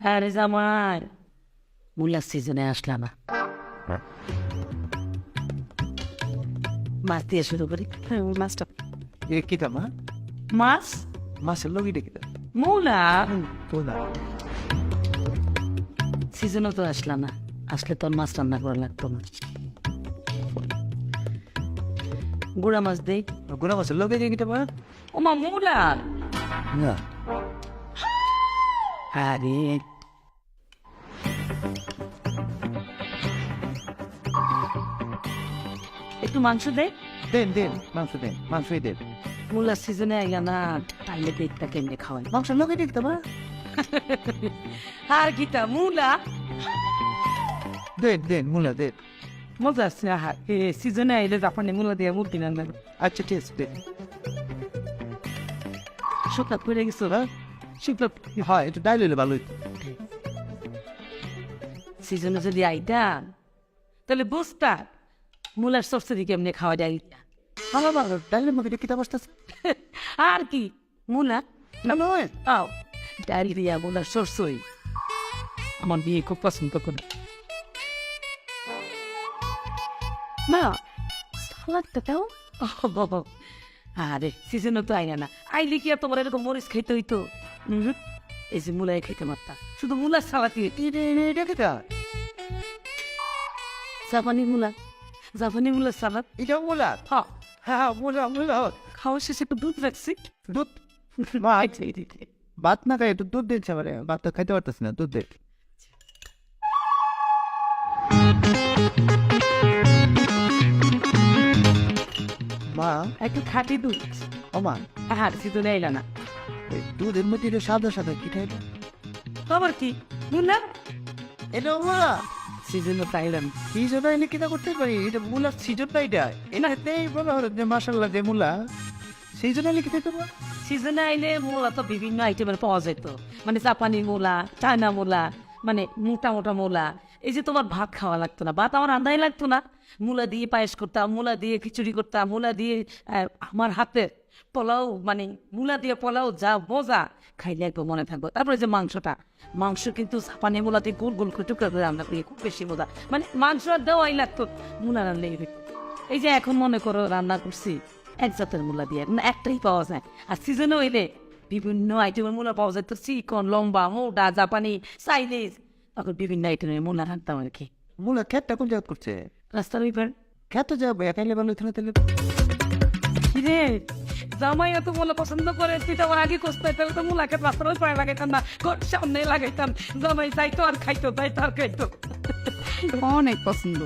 আরে জামাই মূলার সিজনে আসলা না মাছ দিয়ে শুরু করি মাছটা এ মা মাছ মাছের লগিটা কিতা মূলা তোলা সিজনও তো আসলা না আসলে তোর মাছ রান্না করা লাগতো না গুড়া মাছ দেই গুড়া মাছের লগে কিতা মা ওমা মূলা না আরে একটু মাংস দে। দেন দেন মাংস দেন মাংসই দেন। মূলার সিজনে আইলা না তাইলে পেটটা কেমনে খাওয়াই? মাংসের লগে যে কিতা মা আর গীতা মূলা? দেন দেন মুলা দেন। মজা আছে আহা। এ সিজনে আইলে জাপানি মূলা দিয়ে মুরগি রান্না আচ্ছা ঠিক আছে দেন। শুকনা পড়ে গেছো? হ্যাঁ শুকনা হয় একটু ডাইল হইলে ভালো হইতো। সিজনে যদি আইতা তাহলে বুঝতা মূলার সরসরি কেমনে খাওয়া যায়? ভালো ভালো ডাইলের মধ্যে কিতা বসতেছে আর কি? মূলা? না নয়। আও ডায়রিয়া মূলার সরসই আমার বিয়ে খুব পছন্দ করে। মা সালাদটা দাও। বাবা। আরে সিজনও তো আইনা না। আইলে কি আর তোমার এরকম মরিচ খাইতে হইতো? এই যে মূলাই খাইতে মারতা। শুধু মূলার সালাদ দিয়ে। এটা কিতা জাপানি মূলা। জাপানি মূলার সালাদ। এটা মুলা? হ্যাঁ হ্যাঁ মুলা মুলা। খাওয়া শেষে একটু দুধ রাখছি। দুধ? মা ভাত না খাই একটু দুধ দিচ্ছে আমার। ভাত তো খাইতে পারতেছি না দুধ দে। মা? একটু খাঁটি দুধ। ও মা। আর সিজনে আইলা না। এই দুধের মধ্যে এটা সাদা সাদা কি খাইলো? খবর কি? মূলা? এটা মুলা। সিজনে তো আইলাম কি জন্য এনে কিনা করতে পারি? এটা মুলার সিজন না এটা এনাতেই বলা হলো যে মাসাল্লাহ যে মুলা সেই জন্য এনে খেতে পারব সিজনে আইলে মূলা তো বিভিন্ন আইটেমের পাওয়া যেত। মানে জাপানি মূলা চায়না মূলা মানে মোটা মোটা মূলা। এই যে তোমার ভাত খাওয়া লাগতো না ভাত আমার আন্দাই লাগতো না। মূলা দিয়ে পায়েস করতাম মূলা দিয়ে খিচুড়ি করতাম মূলা দিয়ে আমার হাতে পোলাও মানে মূলা দিয়ে পোলাও যা মজা খাইলে একবার মনে থাকব। তারপরে যে মাংসটা মাংস কিন্তু জাপানি মূলা দিয়ে গোল গোল করে টুকরা করে রান্না করি খুব বেশি মজা। মানে মাংস দেওয়াই লাগতো মূলা রান্নাই হইতো। এই যে এখন মনে করো রান্না করছি এক জাতের মূলা দিয়ে মানে একটাই পাওয়া যায়। আর সিজনে হইলে বিভিন্ন আইটেমের মূলা পাওয়া যায় তো চিকন লম্বা মোটা জাপানি চাইনিজ তখন বিভিন্ন আইটেমের মূলা রাখতাম আর কি। মূলা খেতটা কোন জায়গা করছে? রাস্তার ওই পার। খেতে যাব একাইলে ভালো তাহলে। কিরে? জামাই এত মনে পছন্দ করে, তুই তো আগে কষতে তাহলে তো মূলাকে রাস্তার ওই পায়ে লাগাইতাম না। ঘর সামনে লাগাইতাম। জামাই যাইতো আর খাইতো, যাইতো আর খাইতো। অনেক পছন্দ।